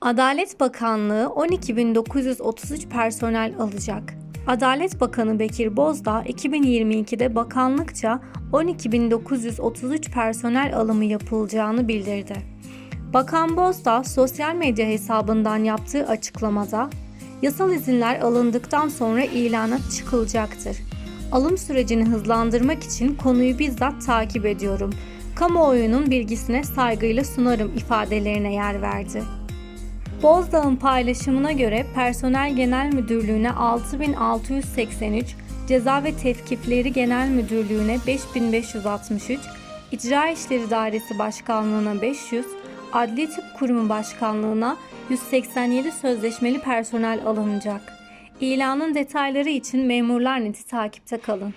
Adalet Bakanlığı 12.933 personel alacak. Adalet Bakanı Bekir Bozdağ 2022'de bakanlıkça 12.933 personel alımı yapılacağını bildirdi. Bakan Bozdağ sosyal medya hesabından yaptığı açıklamada yasal izinler alındıktan sonra ilana çıkılacaktır. Alım sürecini hızlandırmak için konuyu bizzat takip ediyorum. Kamuoyunun bilgisine saygıyla sunarım ifadelerine yer verdi. Bozdağ'ın paylaşımına göre Personel Genel Müdürlüğü'ne 6683, Ceza ve Tevkifleri Genel Müdürlüğü'ne 5563, İcra İşleri Dairesi Başkanlığı'na 500, Adli Tıp Kurumu Başkanlığı'na 187 sözleşmeli personel alınacak. İlanın detayları için Memurlar Neti takipte kalın.